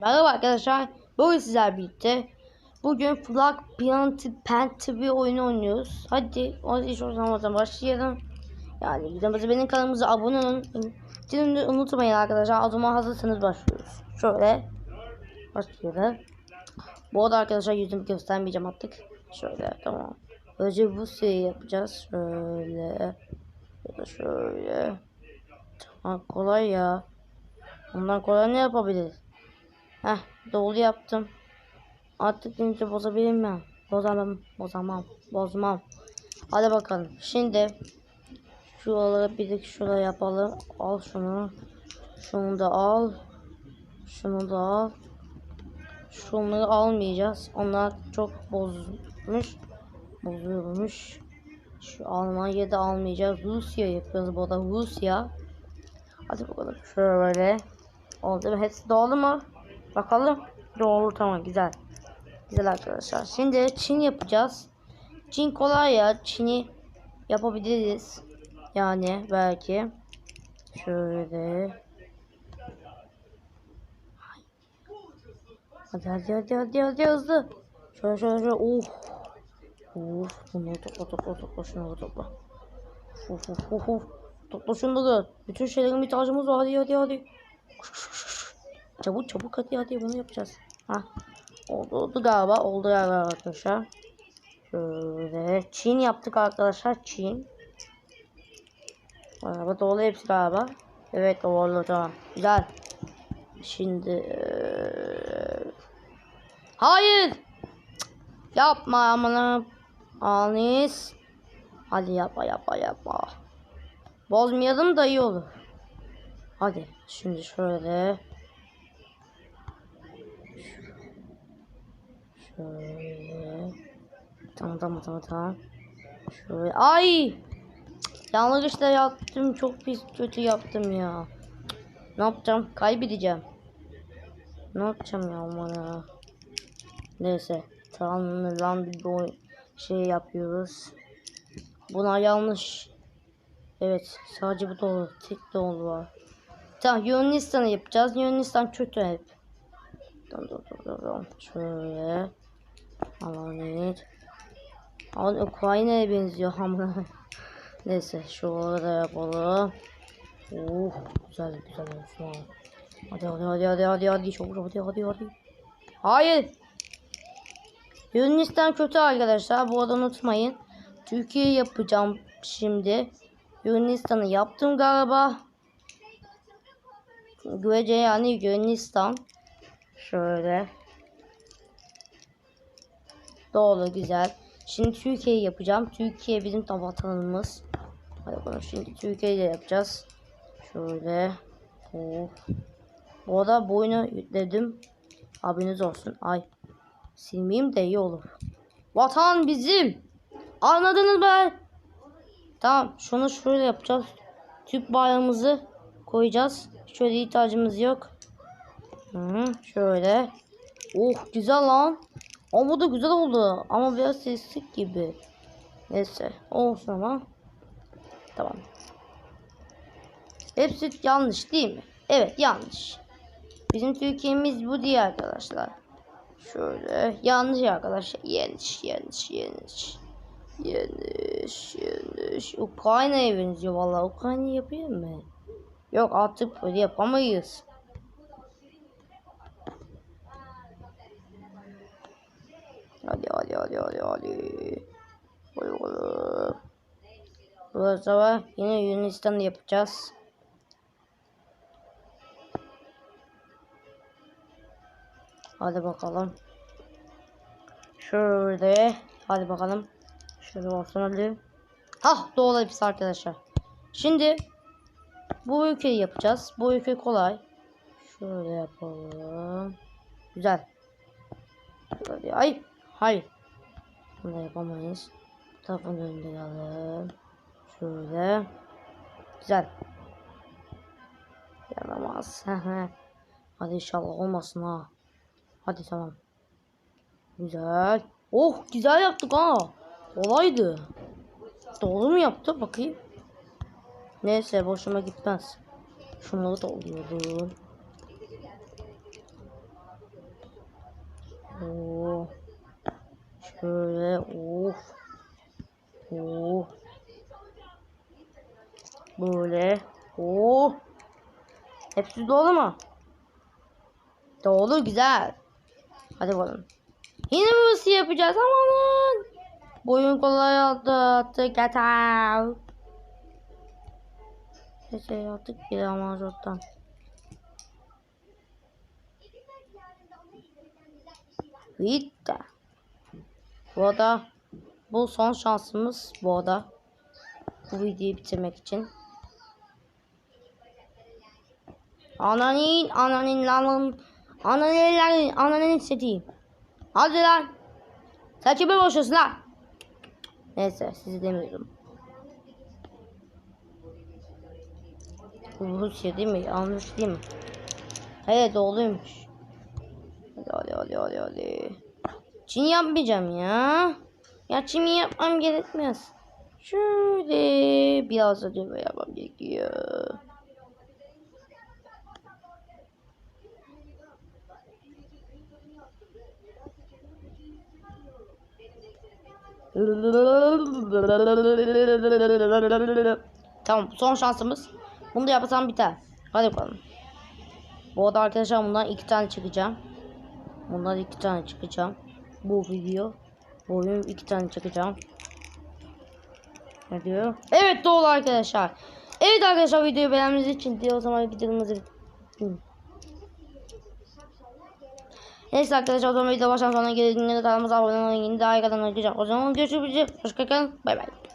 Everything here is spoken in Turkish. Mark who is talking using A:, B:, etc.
A: Merhaba arkadaşlar. Bugün sizler birlikte bugün Flag Planted Pen TV oyunu oynuyoruz. Hadi o zaman o zaman başlayalım. Yani videomuza benim kanalımıza abone olun. Şimdi unutmayın arkadaşlar. Zaman hazırsanız başlıyoruz. Şöyle başlayalım. Bu arada arkadaşlar yüzümü göstermeyeceğim artık. Şöyle tamam. Önce bu şeyi yapacağız. Şöyle. Ya da şöyle. Tamam kolay ya. Ondan kolay ne yapabiliriz? Heh doğru yaptım. Artık kimse bozabilir mi? Bozamam, bozamam, bozmam. Hadi bakalım. Şimdi şuraları bir de şuraya yapalım. Al şunu. Şunu da al. Şunu da al. Şunları almayacağız. Onlar çok bozmuş. Bozuyormuş. Şu Almanya'da almayacağız. Rusya yapıyoruz bu da Rusya. Hadi bakalım. Şöyle. Oldu mu? Hepsi doğru mu? Bakalım. Doğru tamam güzel. Güzel arkadaşlar. Şimdi Çin yapacağız. Çin kolay ya. Çin'i yapabiliriz. Yani belki. Şöyle. Hadi hadi hadi hadi hadi hızlı. Şöyle şöyle şöyle. Uf. Uf. Bunu topla topla topla şunu topla. Uf uf uf uf. Topla şunları. Bütün şeylerin ihtiyacımız var. Hadi hadi hadi. Çabuk çabuk hadi hadi bunu yapacağız. Ha. Oldu, oldu galiba. Oldu galiba arkadaşlar. Şöyle. Çin yaptık arkadaşlar. Çin. Galiba doğru hepsi galiba. Evet doğru tamam. Güzel. Şimdi eee, Hayır. Yapma amanım. Anis. Hadi yapma yapma yapma. Bozmayalım da iyi olur. Hadi şimdi şöyle. Şöyle. Tamam tamam tamam tamam. Şöyle. Ay! Cık, Yanlış da yaptım. Çok pis kötü yaptım ya. Ne yapacağım? Kaybedeceğim. Ne yapacağım ya aman ya. Neyse. Tamam bir boy şey yapıyoruz. Buna yanlış. Evet. Sadece bu doğru. Tek doğru var. Tamam Yunanistan'ı yapacağız. Yunanistan kötü hep. Dur dur dur dur. Şöyle. Alanet. Ama Ukrayna'ya benziyor ama. Neyse şuraları da yapalım. Oh güzel güzel olsun. Hadi hadi hadi hadi hadi hadi çabuk hadi hadi hadi. Hayır. Yunanistan kötü arkadaşlar. Bu arada unutmayın. Türkiye yapacağım şimdi. Yunanistan'ı yaptım galiba. Görece yani Yunanistan. Şöyle. Doğru güzel. Şimdi Türkiye'yi yapacağım. Türkiye bizim tam vatanımız. Hadi bakalım şimdi Türkiye'yi de yapacağız. Şöyle. Of. Bu arada bu oyunu yükledim. Haberiniz olsun. Ay. Silmeyeyim de iyi olur. Vatan bizim. Anladınız mı? Tamam. Şunu şöyle yapacağız. Türk bayrağımızı koyacağız. Şöyle ihtiyacımız yok. Hı, şöyle. Oh güzel lan. Ama bu da güzel oldu. Ama biraz seslik gibi. Neyse. Olsun ama. Tamam. Hepsi yanlış değil mi? Evet yanlış. Bizim Türkiye'miz bu değil arkadaşlar. Şöyle. Yanlış arkadaşlar. Yanlış yanlış yanlış. Yanlış yanlış. Ukrayna'ya benziyor vallahi. Ukrayna yapıyor mu? Yok artık böyle yapamayız. Hadi hadi hadi hadi hadi. Hadi hadi. Bu sabah yine Yunanistan'da yapacağız. Hadi bakalım. Şöyle. Hadi bakalım. Şöyle olsun hadi. Hah doğru hepsi arkadaşlar. Şimdi bu ülkeyi yapacağız. Bu ülke kolay. Şöyle yapalım. Güzel. Şöyle. Ay. Hayır. Bunu yapamayız. Bu tarafın önünde alalım. Şöyle. Güzel. Yaramaz. Hadi inşallah olmasın ha. Hadi tamam. Güzel. Oh güzel yaptık ha. Kolaydı. Doğru mu yaptı? Bakayım. Neyse boşuma gitmez. Şunları da oluyordu. Oo. Şöyle of. Oo. Böyle. Oo. Hepsi dolu mu? Dolu güzel. Hadi bakalım. Yine ısı yapacağız? Amanın. Boyun kolay oldu. Tık atar. Neyse yaptık bir aman Bitti. Bu arada bu son şansımız bu arada. Bu videoyu bitirmek için. Ananin, ananin, lanın, ananin, lanın, ananin istediğim. Hadi lan. Sen kime lan? Neyse sizi demiyorum. Bu Rusya değil mi? Yanlış değil mi? Evet doğruymuş. Hadi hadi hadi hadi hadi. Çin yapmayacağım ya. Ya çin yapmam gerekmez. Şöyle biraz da dövme yapmam gerekiyor. Tamam son şansımız. Bunu da yapsam biter. Hadi bakalım. Bu arada arkadaşlar bundan iki tane çıkacağım. Bundan iki tane çıkacağım. Bu video. Bu oyun iki tane çıkacağım. Ne diyor? Evet doğru arkadaşlar. Evet arkadaşlar videoyu beğendiğiniz için diye o zaman videomuzu. Neyse arkadaşlar o zaman video baştan sona geldiğinde kanalımıza abone olun. Yeni daha iyi kanalına O zaman görüşürüz. Hoşçakalın. Bay bay.